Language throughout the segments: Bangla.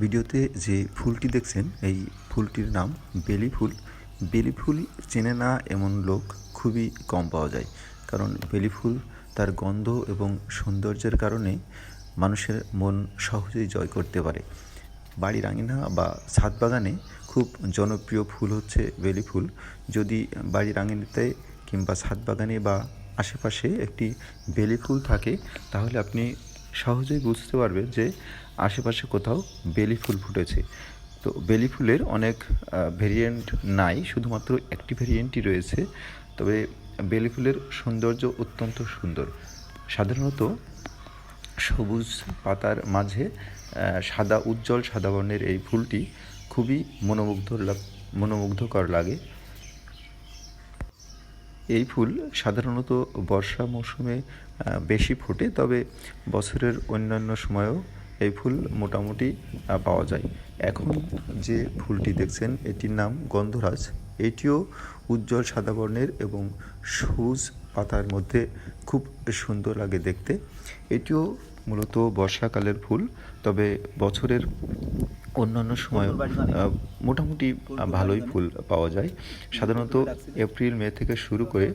ভিডিওতে যে ফুলটি দেখছেন, এই ফুলটির নাম বেলি ফুল। বেলি ফুল চেনে না এমন লোক খুবই কম পাওয়া যায়। কারণ বেলি ফুল তার গন্ধ এবং সৌন্দর্যের কারণে মানুষের মন সহজেই জয় করতে পারে। বাড়ির আঙিনা বা ছাদ বাগানে খুব জনপ্রিয় ফুল হচ্ছে বেলি ফুল। যদি বাড়ির আঙিনাতে কিংবা ছাদ বাগানে বা আশেপাশে একটি বেলি ফুল থাকে, তাহলে আপনি সহজেই বুঝতে পারবেন যে আশেপাশে কোথাও বেলি ফুল ফুটেছে। তো বেলি ফুলের অনেক ভেরিয়েন্ট নাই, শুধুমাত্র একটি ভেরিয়েন্টই রয়েছে। তবে বেলি ফুলের সৌন্দর্য অত্যন্ত সুন্দর। সাধারণত সবুজ পাতার মাঝে সাদা উজ্জ্বল সাদা বর্ণের এই ফুলটি খুবই মনোমুগ্ধ মনোমুগ্ধকর লাগে। এই ফুল সাধারণত বর্ষা মৌসুমে বেশি ফোটে, তবে বছরের অন্যান্য সময়েও এই ফুল মোটামুটি পাওয়া যায়। এখন যে ফুলটি দেখছেন, এটির নাম গন্ধরাজ। এটিও উজ্জ্বল সাদা বর্ণের এবং সবুজ পাতার মধ্যে খুব সুন্দর লাগে দেখতে। এটিও মূলত বর্ষাকালের ফুল, তবে বছরের অন্যান্য সময়ও মোটামুটি ভালোই ফুল পাওয়া যায়। সাধারণত এপ্রিল, মে থেকে শুরু করে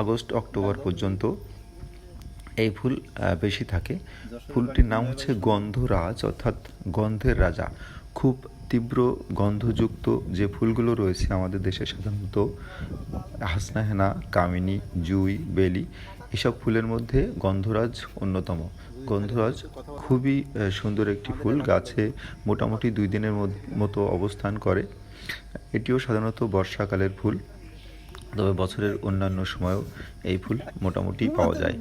আগস্ট, অক্টোবর পর্যন্ত এই ফুল বেশি থাকে। ফুলটির নাম হচ্ছে গন্ধরাজ, অর্থাৎ গন্ধের রাজা। খুব তীব্র গন্ধযুক্ত যে ফুলগুলো রয়েছে আমাদের দেশে সাধারণত হাসনাহেনা, কামিনী, জুই, বেলি, এসব ফুলের মধ্যে গন্ধরাজ অন্যতম। গন্ধরাজ খুবই সুন্দর একটি ফুল। গাছে মোটামুটি দুই দিনের মতো অবস্থান করে। এটিও সাধারণত বর্ষাকালের ফুল, তবে বছরের অন্যান্য সময়েও এই ফুল মোটামুটি পাওয়া যায়।